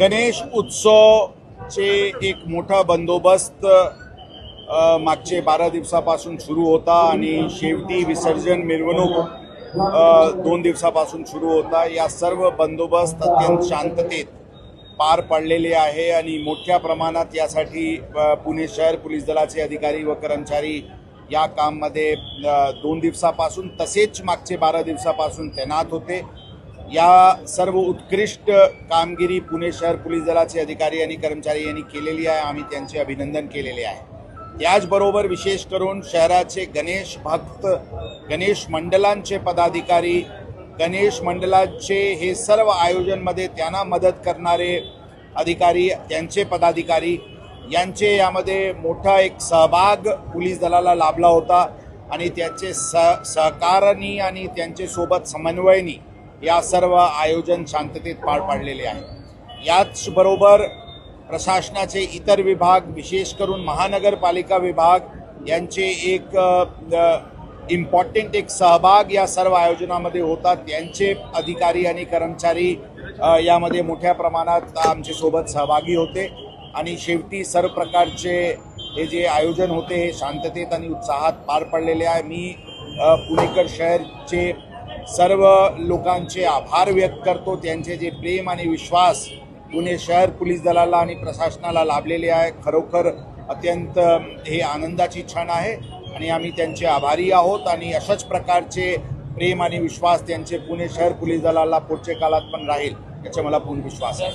गणेश उत्सवचे एक मोठा बंदोबस्त मागचे बारा दिवसापासून सुरू होता आणि शेवटी विसर्जन मिरवणूक दोन दिवसापासून सुरू होता. या सर्व बंदोबस्त अत्यंत शांततेत पार पडलेले आहे आणि मोठ्या प्रमाणात यासाठी पुणे शहर पोलीस दलाचे अधिकारी व कर्मचारी या काममध्ये दोन दिवसापासून तसेच मागचे बारा दिवसापासून तैनात होते. या सर्व उत्कृष्ट कामगिरी पुणे शहर पोलीस दलाचे अधिकारी आणि कर्मचारी यांनी केलेली आहे. आम्ही त्यांचे अभिनंदन केलेले आहे. त्याचबरोबर विशेष करून शहराचे गणेश भक्त गणेश मंडलांचे पदाधिकारी गणेश मंडलाचे हे सर्व आयोजनमध्ये त्यांना मदत करणारे अधिकारी त्यांचे पदाधिकारी यांचे यामध्ये मोठा एक सहभाग पोलीस दलाला लाभला होता आणि त्यांचे सह सहकारणी आणि त्यांचे सोबत समन्वयनी या सर्व आयोजन शांततेत पार पाडलेले आहे. याचबरोबर प्रशासनाचे इतर विभाग विशेष करून महानगरपालिका विभाग यांचे एक इम्पॉर्टंट एक सहभाग या सर्व आयोजनामध्ये होतात. त्यांचे अधिकारी आणि कर्मचारी यामध्ये मोठ्या प्रमाणात आमचे सोबत सहभागी होते. आणि शेवटी सर्व प्रकारचे हे जे आयोजन होते हे शांततेत आणि उत्साहात पार पडलेले आहे. मी पुणेकर शहरचे सर्व लोकांचे आभार व्यक्त करतो. त्यांचे जे प्रेम आणि विश्वास पुणे शहर पोलीस दलाला आणि प्रशासनाला लाभलेले आहे खरोखर अत्यंत हे आनंदाची क्षण आहे. आणि आम्ही त्यांचे आभारी आहोत आणि अशाच प्रकारचे प्रेम आणि विश्वास त्यांचे पुणे शहर पोलीस दलाला पुढच्या काळात पण राहील याचा मला पूर्ण विश्वास आहे.